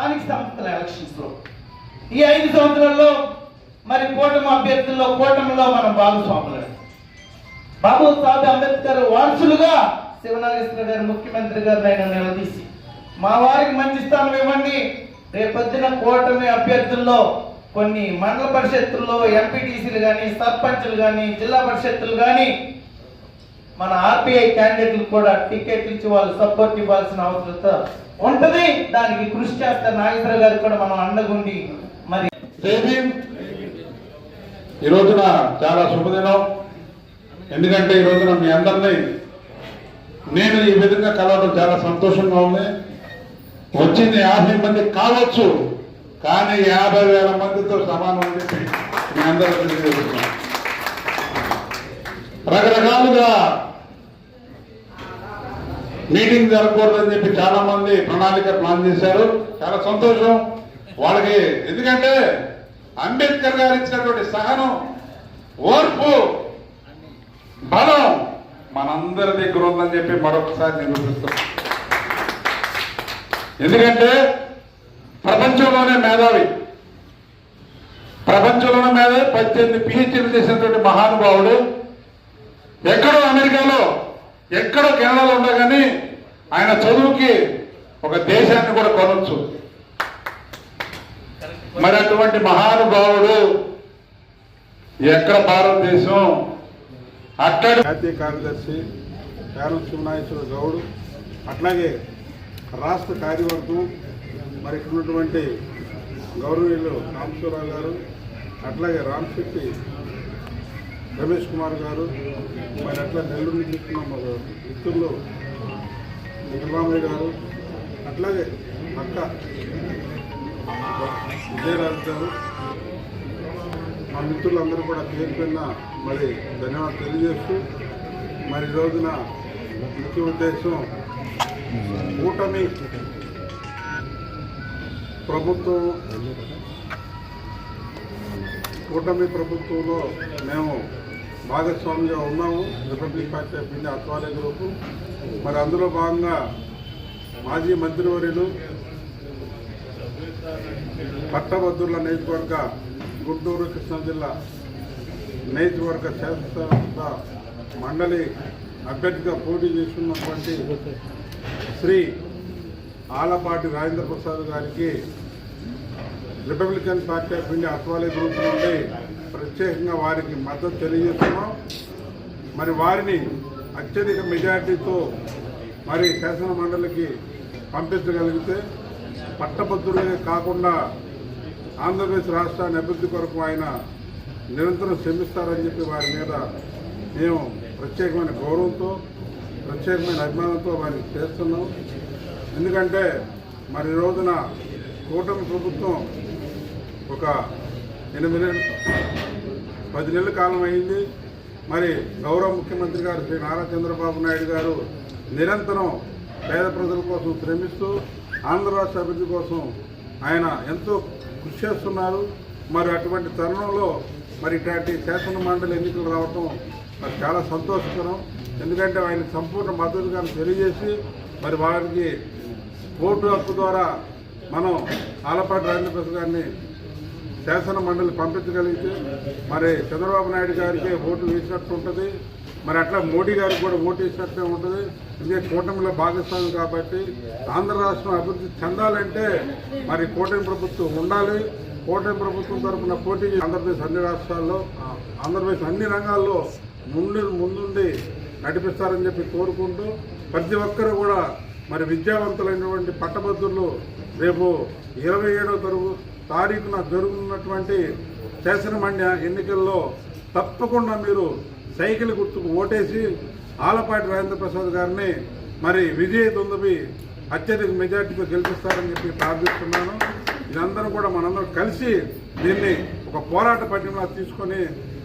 స్థానిక సంస్థల ఎలక్షన్స్లో. ఈ ఐదు సంవత్సరాల్లో మరి కూటమి అభ్యర్థుల్లో కూటమిలో మనం భాగస్వాములు. బాబు సాహెబ్ అంబేద్కర్ వారసులుగా శివనాగేశ్వర గారు ముఖ్యమంత్రి గారు ఆయన నిలదీసి మా వారికి మంచి స్థానం ఇవ్వండి. రేపొద్దున కూటమి అభ్యర్థుల్లో కొన్ని మండల పరిషత్తుల్లో ఎంపీటీసీలు కానీ సర్పంచ్లు కానీ జిల్లా పరిషత్తులు కానీ మన ఆర్పిఐ క్యాండిడేట్లు కూడా టికెట్లు ఇచ్చి వాళ్ళు సపోర్ట్ ఇవ్వాల్సిన అవసరం ఉంటది. దానికి కృషి చేస్తారు నాగేశ్వర గారు కూడా మనం అండగుండి మరి. ఈ రోజున చాలా శుభదినం. ఎందుకంటే ఈ రోజున మీ అందరినీ నేను ఈ విధంగా కలవడం చాలా సంతోషంగా ఉంది. వచ్చింది యాభై మంది కావచ్చు కానీ యాభై వేల మందితో సమానం అని చెప్పి మీ అందరూ రకరకాలుగా మీటింగ్ జరగకూడదని చెప్పి చాలా మంది ప్రణాళిక ప్లాన్ చేశారు. చాలా సంతోషం. వాళ్ళకి ఎందుకంటే అంబేద్కర్ గారు ఇచ్చినటువంటి సహనం ఓర్పు బలం మనందరి దగ్గర ఉందని చెప్పి మరొకసారి నిరూపిస్తాం ఎందుకంటే ప్రపంచంలోనే మేధావి. ప్రపంచంలోనే మేధావి పద్దెనిమిది పిహెచ్డీలు చేసినటువంటి మహానుభావుడు. ఎక్కడో అమెరికాలో ఎక్కడ కెనడాలో ఉండగానే ఆయన చదువుకి ఒక దేశాన్ని కూడా కొనొచ్చు. మరి అటువంటి మహానుభావుడు ఎక్కడ భారతదేశం? అక్కడ జాతీయ కార్యదర్శి పేరం శివనాయేశ్వర గౌడ్ అట్లాగే రాష్ట్ర కార్యవర్గం మరి ఇక్కడ ఉన్నటువంటి గౌరవీయులు రామేశ్వరరావు గారు అట్లాగే రామశెట్టి రమేష్ కుమార్ గారు మరి అట్లా నెల్లూరు నుంచి ఇస్తున్న మా మిత్రులు వెంకటరామయ్య గారు అట్లాగే అక్క విజయరాజు గారు మా మిత్రులందరూ కూడా పేరు పైన మరి ధన్యవాదాలు తెలియజేస్తూ మరి రోజున ముఖ్య ఉద్దేశం కూటమి ప్రభుత్వం కూటమి ప్రభుత్వంలో మేము భాగస్వామిగా ఉన్నాము. Republic party of India Athawale group మరి అందులో భాగంగా మాజీ మంత్రివర్యులు పట్టభద్రుల నియోజకవర్గ గుంటూరు కృష్ణా జిల్లా నియోజకవర్గ శాసనసభ మండలి అభ్యర్థిగా పోటీ చేస్తున్నటువంటి శ్రీ ఆలపాటి రాజేంద్ర ప్రసాద్ గారికి republican party of India Athawale group నుండి ప్రత్యేకంగా వారికి మద్దతు తెలియజేస్తున్నాం. మరి వారిని అత్యధిక మెజార్టీతో మరి శాసన మండలికి పంపించగలిగితే పట్టభద్రులే కాకుండా ఆంధ్రప్రదేశ్ రాష్ట్రాన్ని అభివృద్ధి కొరకు ఆయన నిరంతరం శ్రమిస్తారని చెప్పి వారి మీద మేము ప్రత్యేకమైన గౌరవంతో ప్రత్యేకమైన అభిమానంతో వారిని చేస్తున్నాం. ఎందుకంటే మరి రోజున కూటమి ప్రభుత్వం ఒక ఎనిమిది నెలలు పది నెలల కాలం అయింది. మరి గౌరవ ముఖ్యమంత్రి గారు శ్రీ నారా చంద్రబాబు నాయుడు గారు నిరంతరం పేద ప్రజల కోసం శ్రమిస్తూ ఆంధ్ర రాష్ట్ర అభివృద్ధి కోసం ఆయన ఎంతో కృషి చేస్తున్నారు. మరి అటువంటి తరుణంలో మరి ఇట్లాంటి శాసన మండలి ఎన్నికలు రావటం మరి చాలా సంతోషకరం. ఎందుకంటే ఆయన సంపూర్ణ మద్దతుగా తెలియజేసి మరి వారికి ఓటు హక్కు ద్వారా మనం ఆలపాటి రాజేంద్ర ప్రసాద్ గారిని శాసన మండలి పంపించగలిగితే మరి చంద్రబాబు నాయుడు గారికి ఓటు వేసినట్టు ఉంటుంది. మరి అట్లా మోడీ గారికి కూడా ఓటు వేసినట్టే ఉంటుంది. ఇదే కూటమిలో భాగస్వామి కాబట్టి ఆంధ్ర రాష్ట్రం అభివృద్ధి చెందాలంటే మరి కూటమి ప్రభుత్వం ఉండాలి. కూటమి ప్రభుత్వం తరఫున పోటీ ఆంధ్రప్రదేశ్ అన్ని రాష్ట్రాల్లో ఆంధ్రప్రదేశ్ అన్ని రంగాల్లో ముందు ముందుండి నడిపిస్తారని చెప్పి కోరుకుంటూ ప్రతి ఒక్కరు కూడా మరి విద్యావంతులైనటువంటి పట్టభద్రులు రేపు ఇరవై ఏడవ తరగతి తారీఖున జరుగుతున్నటువంటి శాసనమండ్య ఎన్నికల్లో తప్పకుండా మీరు సైకిల్ గుర్తుకు ఓటేసి ఆలపాటి రాజేంద్ర ప్రసాద్ గారిని మరి విజయ దుందబి అత్యధిక మెజార్టీతో గెలిపిస్తారని చెప్పి ప్రార్థిస్తున్నాను. ఇదందరం కూడా మనందరం కలిసి దీన్ని ఒక పోరాట పట్టిమలా తీసుకొని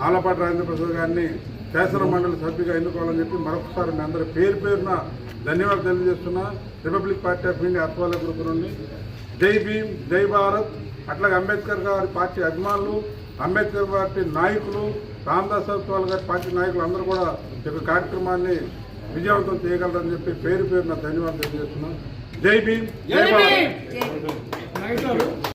ఆలపాటి రాజేంద్ర ప్రసాద్ గారిని శాసన మండలి సభ్యుగా ఎన్నుకోవాలని చెప్పి మరొకసారి మీ అందరి పేరు పేరున ధన్యవాదాలు తెలియజేస్తున్నా. Republic party of India Athawale group నుండి. జై భీమ్ జై భారత్. అట్లాగే అంబేద్కర్ గారి పార్టీ అభిమానులు అంబేద్కర్ పార్టీ నాయకులు రామదాస్ అత్వాల్ గారి పార్టీ నాయకులు అందరూ కూడా ఈ యొక్క కార్యక్రమాన్ని విజయవంతం చేయగలరని చెప్పి పేరు పేరున ధన్యవాదాలు తెలియజేస్తున్నాం. జై భీమ్ జై భారత్.